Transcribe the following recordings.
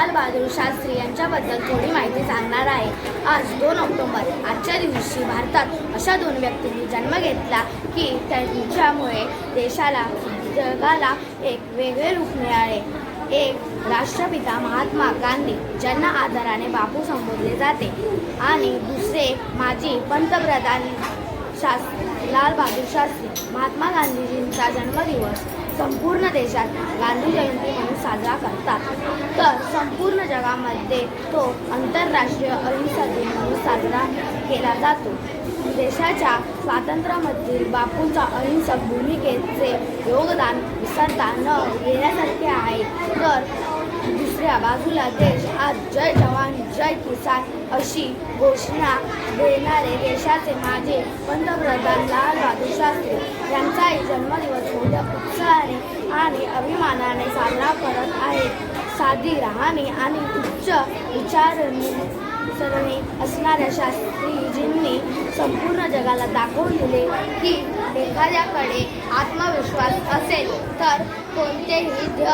लाल बहादूर शास्त्री यांच्याबद्दल थोडी माहिती सांगणार आहे. आज दोन ऑक्टोबर आजच्या दिवशी भारतात अशा दोन व्यक्तींनी जन्म घेतला की त्यांच्यामुळे देशाला जगाला एक वेगळे रूप मिळाले. एक राष्ट्रपिता महात्मा गांधी ज्यांना आदराने बापू संबोधले जाते. आणि दुसरे माजी पंतप्रधान शास्त्री लाल बहादूर शास्त्री महात्मा गांधीजींचा जन्मदिवस संपूर्ण देशात गांधी जयंती म्हणून साजरा करतात. तर संपूर्ण जगामध्ये तो आंतरराष्ट्रीय अहिंसा दिन म्हणून साजरा केला जातो. देशाच्या स्वातंत्र्यामधील बापूंच्या अहिंसक भूमिकेचे योगदान विसरता न येण्यासारखे आहे. तर दुसऱ्या बाजूला देश आज जय जवान जय किसान अशी घोषणा देणारे देशाचे माझे पंतप्रधान लाल बहादूर शास्त्री यांचाही जन्मदिवस मोठ्या उत्साहाने आणि अभिमानाने साजरा करत आहेत साधी राहणी आणि उच्च विचारणी सरणी असणाऱ्या शास्त्रीजींनी संपूर्ण जगाला दाखवून दिले की एखाद्याकडे आत्मविश्वास असेल तर कोणतेही ध्येय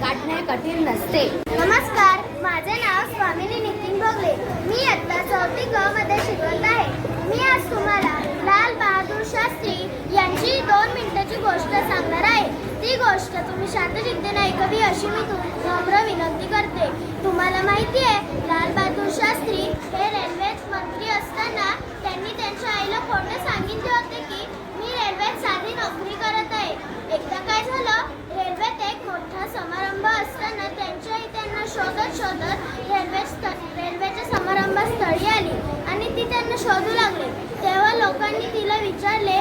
गाठणे कठीण नसते. नमस्कार माझे नाव स्वामिनी नितीन भोगले. मी आत्ता चौथी ग मध्ये शिकवत आहे. मी आज तुम्हाला लाल बहादूर शास्त्री यांची दोन मिनिटाची गोष्ट सांगणार आहे. ती गोष्ट तुम्ही शांत शांतचित्तेने ऐकावी अशी मी नम्र विनंती करते. तुम्हाला माहिती आहे लाल बहादूर शास्त्री हे रेल्वे मंत्री असताना त्यांनी त्यांच्या आईला खोटे सांगितले होते की मी रेल्वेत साधी नोकरी करत आहे. एकदा काय झालं रेल्वेत एक मोठा समारंभ असताना त्यांच्या आई त्यांना शोधत शोधत रेल्वे स्थ- रेल्वेच्या समारंभस्थळी आली आणि ती त्यांना शोधू लागले. तेव्हा लोकांनी तिला विचारले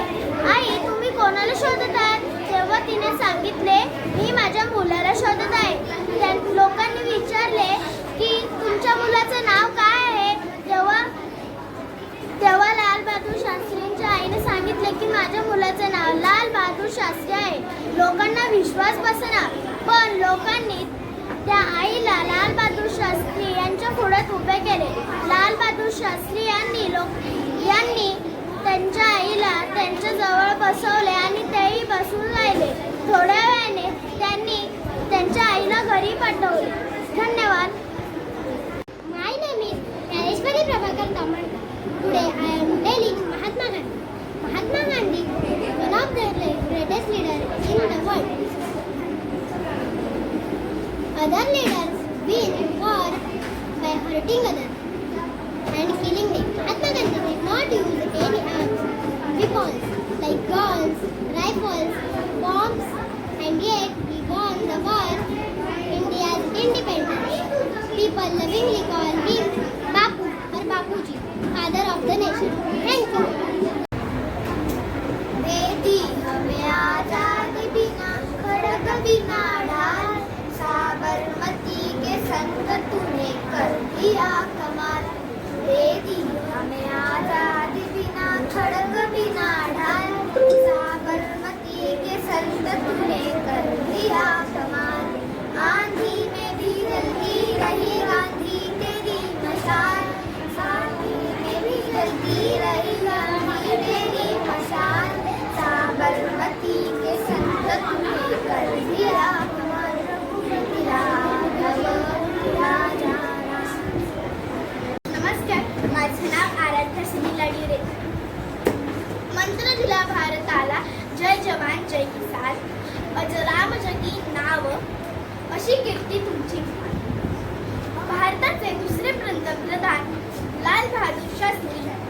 आई तुम्ही कोणाला शोधत आहात तेव्हा तिने सांगितले मी माझ्या मुलाला शोधत आहे. लोकांनी विचारले की तुमच्या मुलाचं नाव काय आहे? तेव्हा तेव्हा लाल बहादूर शास्त्रींच्या आईने सांगितले की माझ्या मुलाचं नाव लाल बहादूर शास्त्री आहे. लोकांना विश्वास बसना पण लोकांनी त्या आईला लाल बहादूर शास्त्री यांच्या पुढ्यात उभे केले. लाल बहादूर शास्त्री यांनी लोक यांनी त्यांच्या आईला घरी पाठवले धन्यवाद my name is Dnyaneshwari Prabhakar Tamankar Today I am telling Mahatma Gandhi. Mahatma Gandhi, one of the greatest leaders in the world. Other leaders win war by hurting others and killing them. Mahatma Gandhi did not use any arms, weapons like guns, rifles, bombs, and yet he won the war India's independence. Pallavi, we call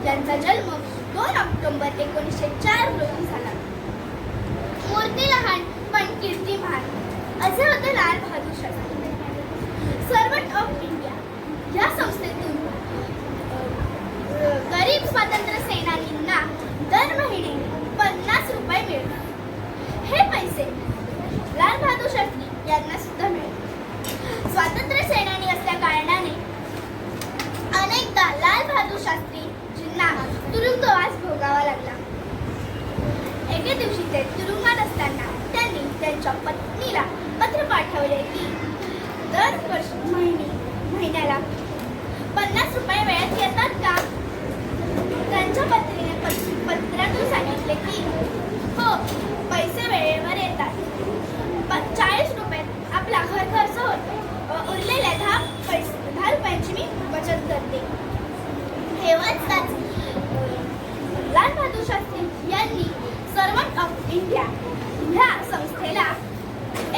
यांचा जन्म दोन October एकोणीसशे चार रोजी झाला. मूर्ती लहान पण कीर्तिमान. असे होते Lal Bahadur Shastri. Servant of India या संस्थेतून गरीब स्वातंत्र्य सेनानींना दर महिने पन्नास रुपये मिळतात हे पैसे लाल बहादूर शास्त्री यांना सुद्धा मिळतात स्वातंत्र्य सेनानी असल्या कारणाने अनेकदा लाल बहादूर शास्त्रीजींना तुरुंगवास भोगावा लागला एके दिवशी ते तुरुंगात असताना त्यांनी त्यांच्या पत्नीला पत्र पाठवले की दर वर्ष महिने महिन्याला पन्नास रुपये वेळेत येतात का त्यांच्या पत्नीने पत- पत्रातून सांगितले की हो पैसे वेळेवर येतात तेव्हाच लाल बहादूर शास्त्री यांनी सर्वंट ऑफ इंडिया ह्या संस्थेला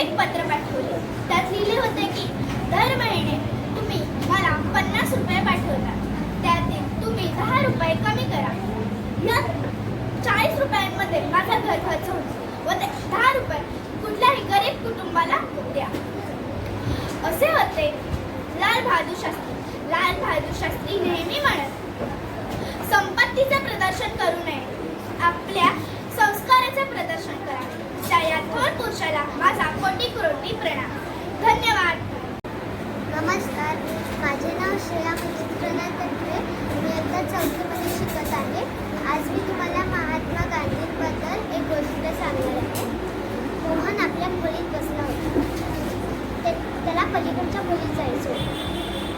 एक पत्र पाठवले. त्यात लिहिले होते की दर महिने तुम्ही मला पन्नास रुपये पाठवता. त्यातील तुम्ही दहा रुपये कमी करा. या चाळीस रुपयांमध्ये माझा घर खर्च होतो व ते दहा रुपये कुठल्याही गरीब कुटुंबाला द्या. असे होते लाल बहादूर शास्त्री. लाल बहादूर शास्त्री नेहमी म्हणत संपत्तीचे प्रदर्शन करू नये. आपल्या संस्काराचे प्रदर्शन करा. त्या या थोर पुरुषाला माझा कोटी कोटी प्रणाम. धन्यवाद नमस्कार माझे नाव श्रेया मचिंद्रनाथ तटवे मी आता चौथीमध्ये शिकत आहे आज मी तुम्हाला महात्मा गांधींबद्दल एक गोष्ट सांगणार आहे मोहन आपल्या खोलीत बसला होता ते त्याला पलीकडच्या खोलीत जायचं होतं.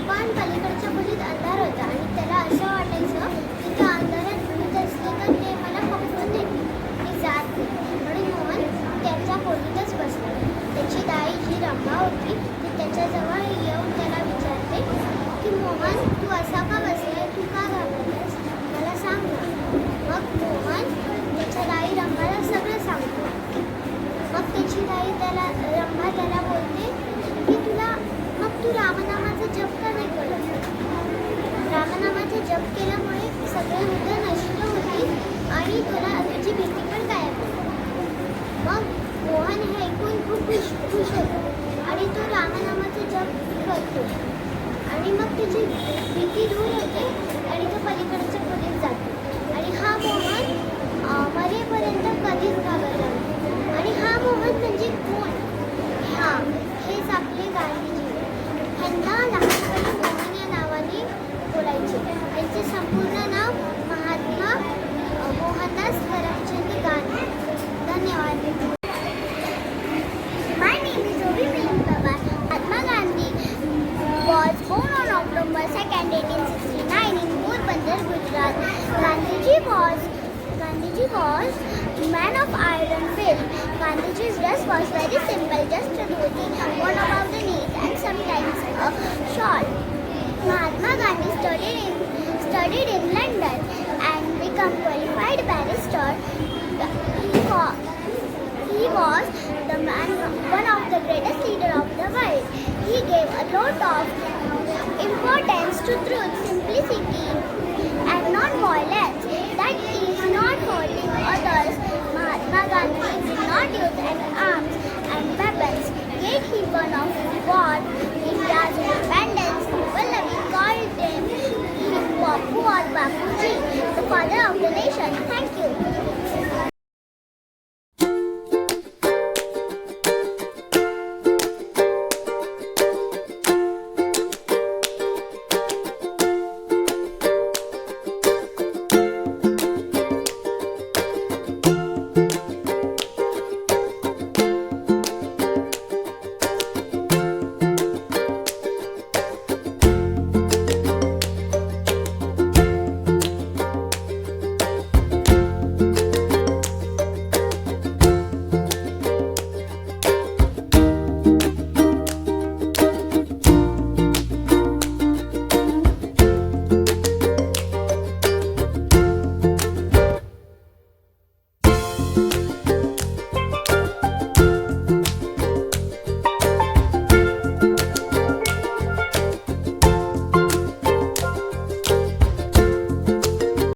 पण पलीकडच्या खोलीत अंधार होता आणि त्याला असं वाटायचं की त्या अंधारात भूत असली तर ते मला पकडून देतील मी जात नाही म्हणून मोहन त्याच्या खोलीतच बसला त्याची दाई जी रंभा होती ती त्याच्याजवळ येऊन त्याला विचारते की मोहन तू असा का बसलाय तू का घाबरलास मला सांग ना मग मोहन त्याच्या दाई रंभाला सगळं सांगतो मग त्याची दाई त्याला रंभा त्याला बोलते की तुला मग तू रामनामाचा जप का नाही करत रामनामाचा जप केल्यामुळे सगळे भूतं नष्ट होतील आणि तुला तुझी भीती पण गायब मग मोहन हे ऐकून खूप खुश खुश होतो आणि तो रामनामाचा जप करतो. आणि मग त्याची भीती दूर होते. Gandhiji's dress was very simple, just a dhoti worn above the knees and sometimes a shawl. Mahatma Gandhi studied in studied in London and became qualified barrister. He was he was the man, one of the greatest leader of the world. He gave a lot of importance to truth, Father of the nation, Thank you.